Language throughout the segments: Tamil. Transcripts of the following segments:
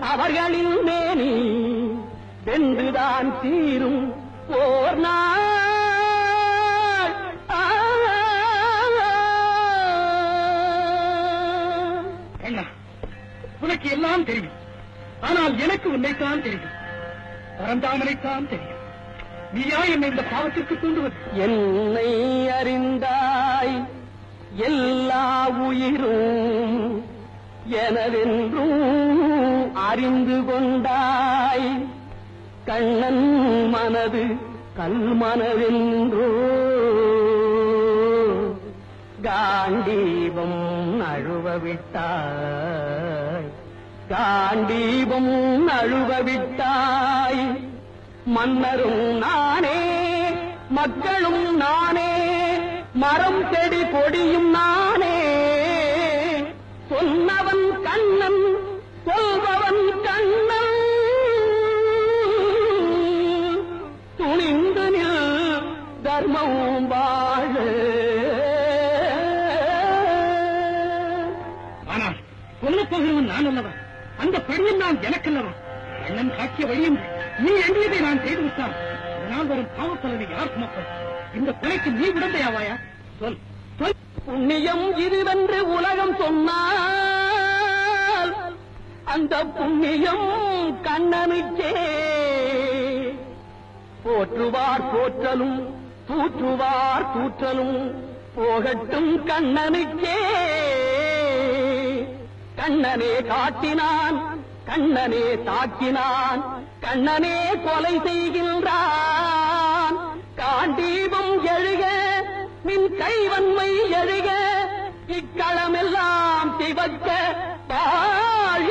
அவர்களின் மேனி வென்றுதான் தீரும் ஓர் நாள். உனக்கு எல்லாம் தெரியும். ஆனால் எனக்கு உன்னைத்தான் தெரியும். பரந்தாமனைத்தான் தெரியும். நீயா என்னை இந்த பாவத்திற்கு தூண்டுவது? என்னை அறிந்தாய் எல்லா உயிரும் எனதென்றும் அறிந்து கொண்டாய் கண்ணன் மனது கல்மனதென்றோ காண்டீபம் அழுவவிட்டாய். காண்டீபம் அழுவவிட்டாய். மன்னரும் நானே மக்களும் நானே மரம் செடி கொடியும் நானே. சொன்ன தர்மம் வாழ. ஆனால் கொல்லப் போகிறவன் நான் அல்லவா? அந்த பணியும் நான் எனக்கல்லவா? அண்ணன் காட்டிய வழியும் நீ எண்ணியதை நான் செய்து விட்டான் இதனால் வரும் பாவப்பலனை யார் சுமப்பது இந்த கொலைக்கு நீ விடந்தையாவாயா சொல். சொல். புண்ணியம் இதுவென்று உலகம் சொன்னால் அந்த புண்ணியம் கண்ணனுக்கே. போற்றுவார் போற்றலும் தூற்றுவார் தூற்றலும் போகட்டும் கண்ணனுக்கே. கண்ணனே காட்டினான் கண்ணனே தாக்கினான் கண்ணனே கொலை செய்கின்றான். காண்டீபம் எழுக மின் கைவன்மை எழுக இக்களமெல்லாம் திவக்க பாழ.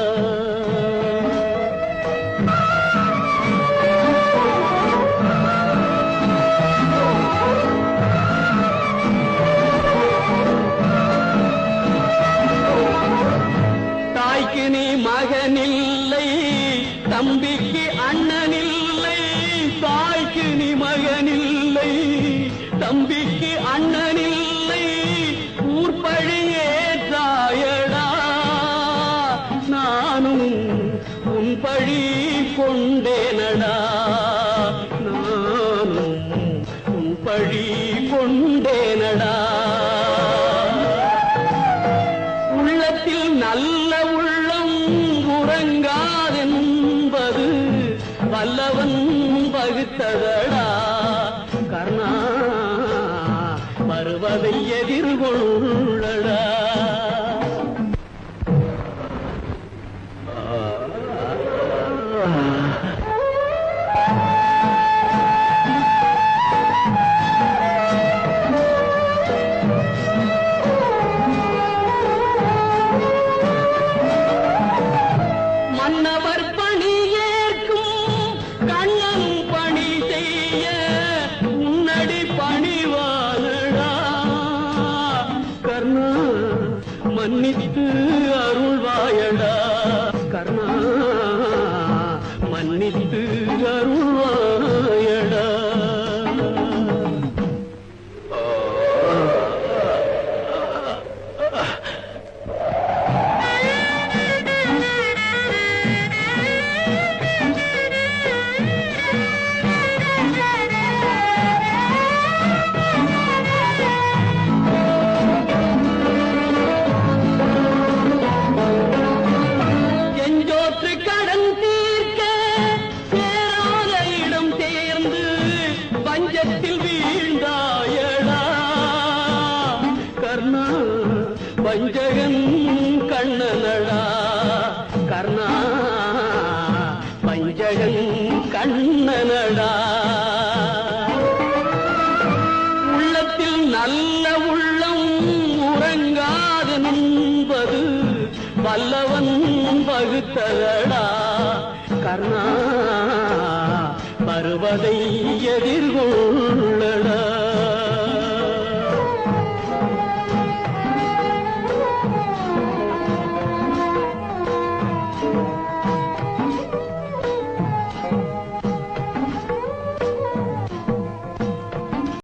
அண்ணனில்லை தாய்க்கு நீ மகனில்லை தம்பிக்கு அண்ணனில்லை ஊர்பழியே தாயடா. நானும் உன் பழி கொண்டேனடா. வகுத்ததடா கர்ணா வருவதை எதிர்கொள்ளடா மன்னித்து அருள்வாயடா. கர்ணா பஞ்சகன் கண்ணனடா. உள்ளத்தில் நல்ல உள்ளம் உறங்காது நம்பது வல்லவன் வகுத்ததடா கர்ணா பருவதை எதிர்கொள்ளடா.